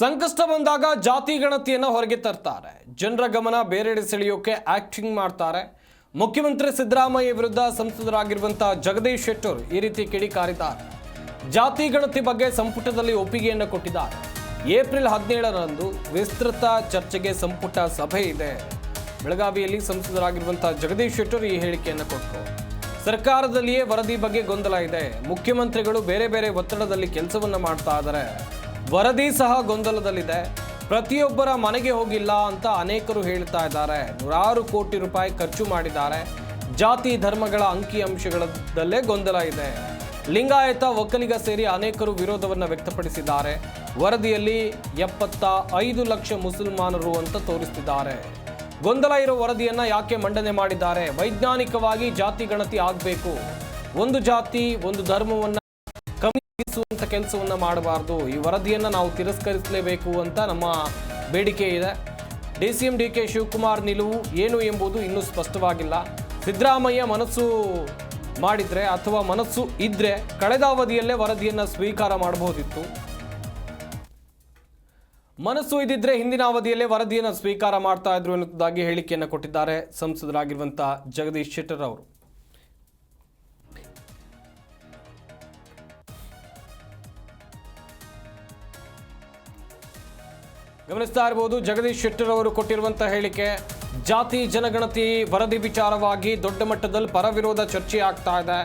ಸಂಕಷ್ಟ ಬಂದಾಗ ಜಾತಿ ಗಣತಿಯನ್ನು ಹೊರಗೆ ತರ್ತಾರೆ. ಜನರ ಗಮನ ಬೇರೆಡೆ ಸೆಳೆಯೋಕೆ ಆಕ್ಟಿಂಗ್ ಮಾಡ್ತಾರೆ. ಮುಖ್ಯಮಂತ್ರಿ ಸಿದ್ದರಾಮಯ್ಯ ವಿರುದ್ಧ ಸಂಸದರಾಗಿರುವಂತಹ ಜಗದೀಶ್ ಶೆಟ್ಟರ್ ಈ ರೀತಿ ಕಿಡಿಕಾರಿದ್ದಾರೆ. ಜಾತಿ ಗಣತಿ ಬಗ್ಗೆ ಸಂಪುಟದಲ್ಲಿ ಒಪ್ಪಿಗೆಯನ್ನು ಕೊಟ್ಟಿದ್ದಾರೆ. ಏಪ್ರಿಲ್ ಹದಿನೇಳರಂದು ವಿಸ್ತೃತ ಚರ್ಚೆಗೆ ಸಂಪುಟ ಸಭೆ ಇದೆ. ಬೆಳಗಾವಿಯಲ್ಲಿ ಸಂಸದರಾಗಿರುವಂತಹ ಜಗದೀಶ್ ಶೆಟ್ಟರ್ ಈ ಹೇಳಿಕೆಯನ್ನು ಕೊಟ್ಟರು. ಸರ್ಕಾರದಲ್ಲಿಯೇ ವರದಿ ಬಗ್ಗೆ ಗೊಂದಲ ಇದೆ. ಮುಖ್ಯಮಂತ್ರಿಗಳು ಬೇರೆ ಬೇರೆ ಒತ್ತಡದಲ್ಲಿ ಕೆಲಸವನ್ನು ಮಾಡ್ತಾ ಇದ್ದಾರೆ. ವರದಿ ಸಹ ಗೊಂದಲದಲ್ಲಿದೆ. ಪ್ರತಿಯೊಬ್ಬರ ಮನೆಗೆ ಹೋಗಿಲ್ಲ ಅಂತ ಅನೇಕರು ಹೇಳ್ತಾ ಇದ್ದಾರೆ. ನೂರಾರು ಕೋಟಿ ರೂಪಾಯಿ ಖರ್ಚು ಮಾಡಿದ್ದಾರೆ. ಜಾತಿ ಧರ್ಮಗಳ ಅಂಕಿ ಅಂಶಗಳಲ್ಲೇ ಗೊಂದಲ ಇದೆ. ಲಿಂಗಾಯತ ಒಕ್ಕಲಿಗ ಸೇರಿ ಅನೇಕರು ವಿರೋಧವನ್ನು ವ್ಯಕ್ತಪಡಿಸಿದ್ದಾರೆ. ವರದಿಯಲ್ಲಿ ಎಪ್ಪತ್ತ ಐದು ಲಕ್ಷ ಮುಸಲ್ಮಾನರು ಅಂತ ತೋರಿಸ್ತಿದ್ದಾರೆ. ಗೊಂದಲ ಇರೋ ವರದಿಯನ್ನು ಯಾಕೆ ಮಂಡನೆ ಮಾಡಿದ್ದಾರೆ? ವೈಜ್ಞಾನಿಕವಾಗಿ ಜಾತಿ ಗಣತಿ ಆಗಬೇಕು. ಒಂದು ಜಾತಿ, ಒಂದು ಧರ್ಮವನ್ನ ಕಮ್ಮಿಸುವಂತ ಕೆಲಸವನ್ನು ಮಾಡಬಾರ್ದು. ಈ ವರದಿಯನ್ನು ನಾವು ತಿರಸ್ಕರಿಸಲೇಬೇಕು ಅಂತ ನಮ್ಮ ಬೇಡಿಕೆ ಇದೆ. D C M D K Shivakumar ನಿಲುವು ಏನು ಎಂಬುದು ಇನ್ನೂ ಸ್ಪಷ್ಟವಾಗಿಲ್ಲ. ಸಿದ್ದರಾಮಯ್ಯ ಮನಸ್ಸು ಮಾಡಿದ್ರೆ ಅಥವಾ ಮನಸ್ಸು ಇದ್ರೆ ಕಳೆದ ಅವಧಿಯಲ್ಲೇ ವರದಿಯನ್ನು ಸ್ವೀಕಾರ ಮಾಡಬಹುದಿತ್ತು. ಮನಸ್ಸು ಇದ್ದಿದ್ರೆ ಹಿಂದಿನ ಅವಧಿಯಲ್ಲೇ ವರದಿಯನ್ನು ಸ್ವೀಕಾರ ಮಾಡ್ತಾ ಇದ್ರು ಎನ್ನುವುದಾಗಿ ಹೇಳಿಕೆಯನ್ನು ಕೊಟ್ಟಿದ್ದಾರೆ ಸಂಸದರಾಗಿರುವಂಥ ಜಗದೀಶ್ ಶೆಟ್ಟರ್ ಅವರು. ಗಮನಿಸ್ತಾ ಇರಬಹುದು, ಜಗದೀಶ್ ಶೆಟ್ಟರ್ ಅವರು ಕೊಟ್ಟಿರುವಂತಹ ಹೇಳಿಕೆ, ಜಾತಿ ಜನಗಣತಿ ವರದಿ ವಿಚಾರವಾಗಿ ದೊಡ್ಡ ಮಟ್ಟದಲ್ಲಿ ಪರವಿರೋಧ ಚರ್ಚೆ ಆಗ್ತಾ ಇದೆ.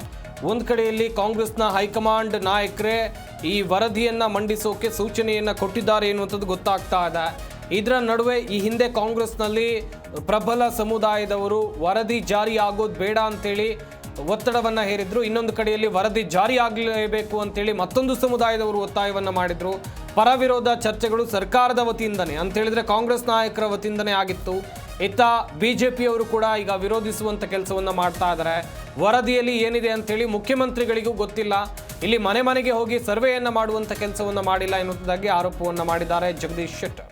ಒಂದ್ ಕಡೆಯಲ್ಲಿ ಕಾಂಗ್ರೆಸ್ನ ಹೈಕಮಾಂಡ್ ನಾಯಕರೇ ಈ ವರದಿಯನ್ನ ಮಂಡಿಸೋಕೆ ಸೂಚನೆಯನ್ನ ಕೊಟ್ಟಿದ್ದಾರೆ ಎನ್ನುವಂಥದ್ದು ಗೊತ್ತಾಗ್ತಾ ಇದೆ. ಇದರ ನಡುವೆ ಈ ಹಿಂದೆ ಕಾಂಗ್ರೆಸ್ನಲ್ಲಿ ಪ್ರಬಲ ಸಮುದಾಯದವರು ವರದಿ ಜಾರಿ ಆಗೋದು ಬೇಡ ಅಂತೇಳಿ ಒತ್ತಡವನ್ನು ಹೇರಿದ್ರು. ಇನ್ನೊಂದು ಕಡೆಯಲ್ಲಿ ವರದಿ ಜಾರಿ ಆಗಲೇಬೇಕು ಅಂತೇಳಿ ಮತ್ತೊಂದು ಸಮುದಾಯದವರು ಒತ್ತಾಯವನ್ನು ಮಾಡಿದ್ರು. ಪರ ವಿರೋಧ ಚರ್ಚೆಗಳು ಸರ್ಕಾರದ ವತಿಯಿಂದನೇ ಅಂತ ಹೇಳಿದ್ರೆ ಕಾಂಗ್ರೆಸ್ ನಾಯಕರ ವತಿಯಿಂದನೇ ಆಗಿತ್ತು. ಇತ್ತ ಬಿ ಜೆ ಪಿಯವರು ಕೂಡ ಈಗ ವಿರೋಧಿಸುವಂಥ ಕೆಲಸವನ್ನ ಮಾಡ್ತಾ ಇದ್ದಾರೆ ವರದಿಯಲ್ಲಿ ಏನಿದೆ ಅಂತೇಳಿ ಮುಖ್ಯಮಂತ್ರಿಗಳಿಗೂ ಗೊತ್ತಿಲ್ಲ. ಇಲ್ಲಿ ಮನೆ ಮನೆಗೆ ಹೋಗಿ ಸರ್ವೆಯನ್ನ ಮಾಡುವಂಥ ಕೆಲಸವನ್ನ ಮಾಡಿಲ್ಲ ಎನ್ನುವುದಾಗಿ ಆರೋಪವನ್ನು ಮಾಡಿದ್ದಾರೆ ಜಗದೀಶ್ ಶೆಟ್ಟರ್.